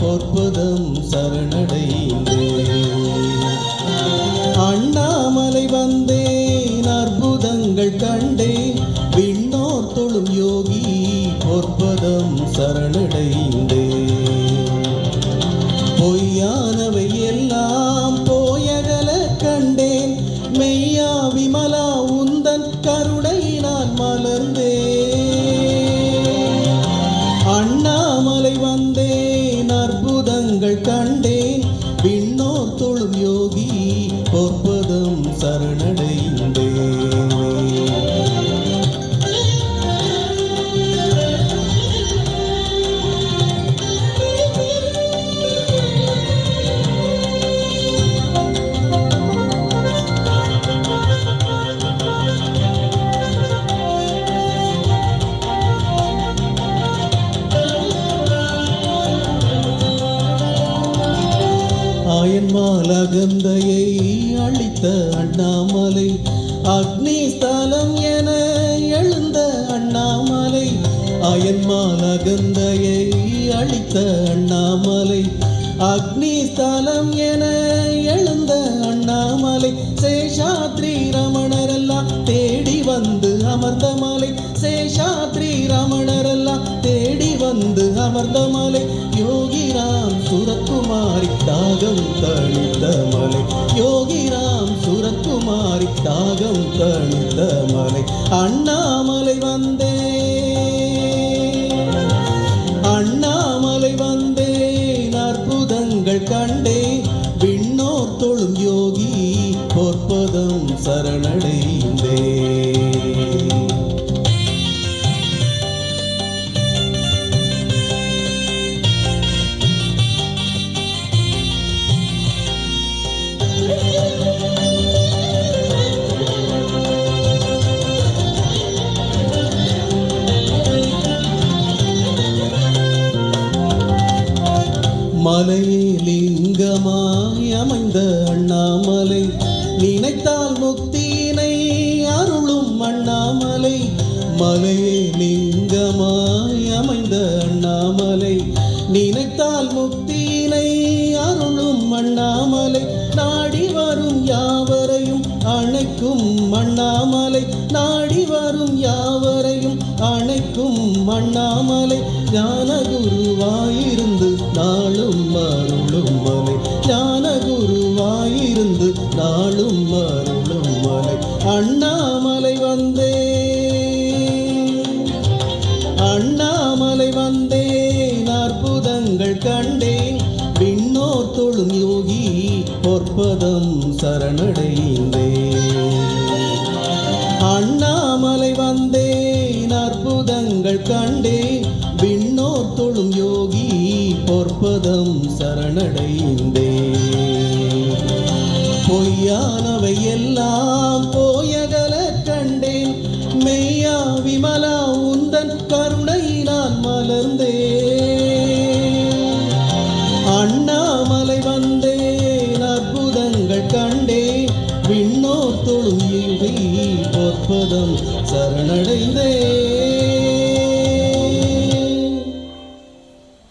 பொற்பதம் சரணடைந்தே. அண்ணாமலை வந்தேன் அற்புதங்கள் கண்டேன் விண்ணோர் தொழும் யோகி பொற்பதம் சரணடைந்தேன் பொய்யானவை எல்லாம் போயகல கண்டேன் மெய்யா விமலா உந்தன் கருணை நான் மலர்ந்தேன் விண்ணோர் தொழும் யோகி பொற்பதம் சரணடைந்தேன். மாலகந்தையை அழித்த அண்ணாமலை. அக்னி ஸ்தலம் என எழுந்த அண்ணாமலை. அயன்மால் அகந்தையை அழித்த அண்ணாமலை. அக்னி ஸ்தலம் என எழுந்த அண்ணாமலை. சேஷாத்ரி ரமணரெல்லாம் தேடி வந்து அமர்ந்த மாலை. சேஷாத்ரி ரமணரெல்லாம் தேடி வந்து அமர்ந்த மாலை. சுரக்குமாரி தாகம் தணித்த மலை. யோகிராம் சுரக்குமாரி தாகம் தணித்த மலை. அண்ணாமலை வந்தே மலையே லிங்கமாய் அமைந்த அண்ணாமலை நினைத்தால் முக்தியினை அருளும் அண்ணாமலை மலையே லிங்கமாய் அமைந்த அண்ணாமலை நினைத்தால் முக்தியினை அருளும் அண்ணாமலை நாடி வரும் யாவரையும் அணைக்கும் அண்ணாமலை நாடி வரும் யாவரையும் அணைக்கும் அண்ணாமலை ஞானகு பொற்பதம் சரணடைந்தேன். அண்ணாமலை வந்தேன் அற்புதங்கள் கண்டேன். விண்ணோர் தொழும் யோகி பொற்பதம் சரணடைந்தேன். பொய்யானவை எல்லாம் போற்பதம் சரணடைந்தே.